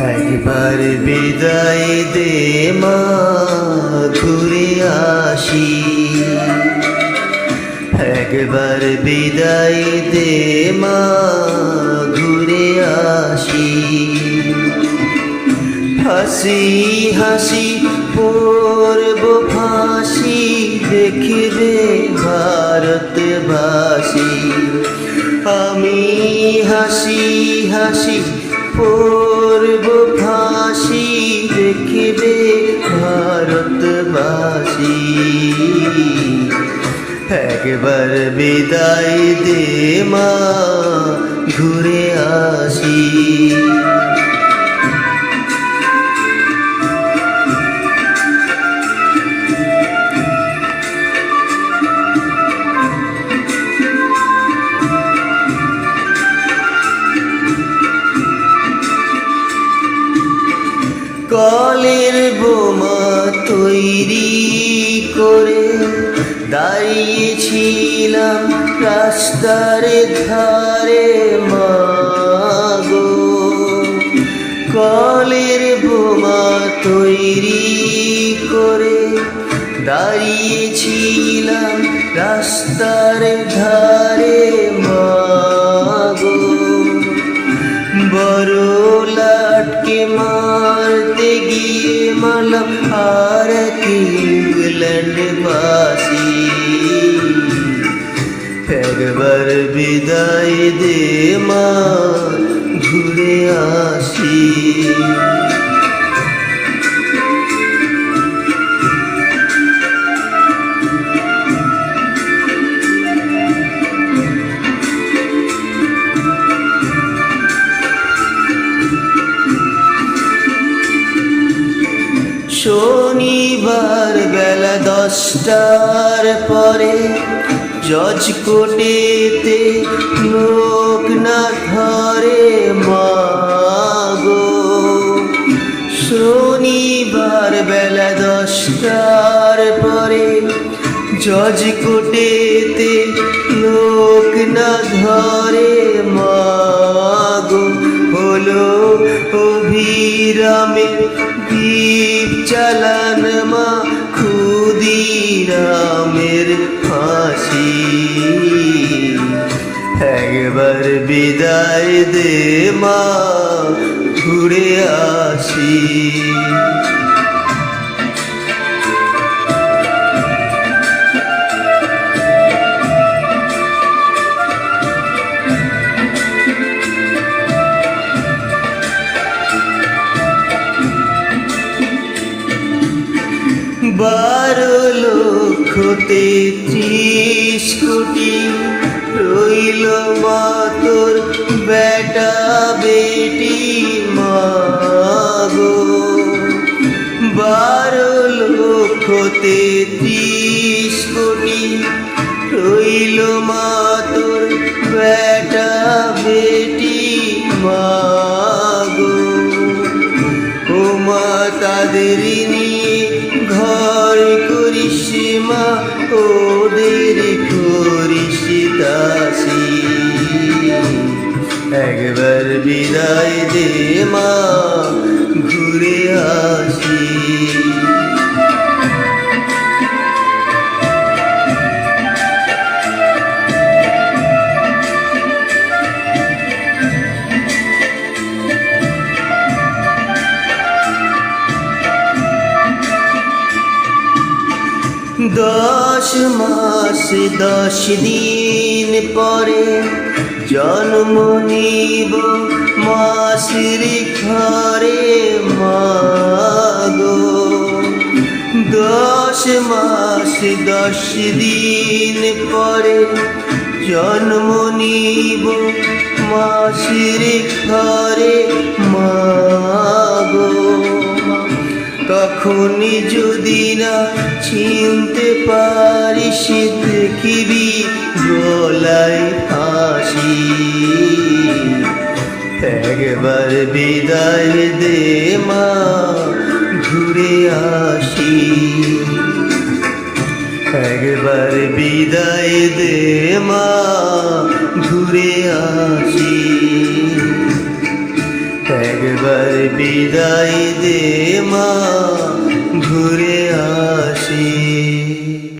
একবার বিদায় দে মা, ঘুরে আসি। একবার বিদায় দে মা, ঘুরে আসি। হাসি হাসি পড়ব ফাঁসি দেখবে ভারতবাসী। আমি হাসি হাসি পড়ব ফাঁসি দেখবে ভারতবাসী। একবার বিদায় দে মা ঘুরে আসি। কলের বোমা তৈরি করে দাঁড়িয়েছিলাম রাস্তার ধারে মাগো কলের বোমা তৈরি করে দাঁড়িয়েছিলাম রাস্তার ধারে মাগো মালাম আর কি ইংল্যান্ড বাসি একবার বিদায় দে মা ঘুরে আসি শনিবার বেলা দশটার পরে জজ কোটেতে লোক না ধরে মাগো। শনিবার বেলা দশটার পরে জজ কোটেতে লোক না ধরে মাগো। হলো অভিরামে চালান মা ক্ষুদিরামের ফাঁসি। একবার বিদায় দে মা ঘুরে আসি। বারো লক্ষ তেত্রিশ কোটি রইল মাতর বেটা বেটি মাগো। বারো লক্ষ তেত্রিশ কোটি রইল মাতর বেটা বেটি মাগো। ও মা তাদের মা ওদের করিস দাসী। একবার বিদায় দে মা ঘুরে আসি। দশ মাস, দশ দিন পরে জন্ম নিব মাসির ঘরে মাগো। দশ মাস, দশ দিন পরে জন্ম নিব মাসির ঘরে মাগো। তখনই যদি না চিনতে পারিস দেখিবি গলায় ফাঁসি। একবার বিদায় দে মা, ঘুরে আসি। একবার বিদায় দে মা, ঘুরে আসি। একবার বিদায় দে মা ঘুরে আসি।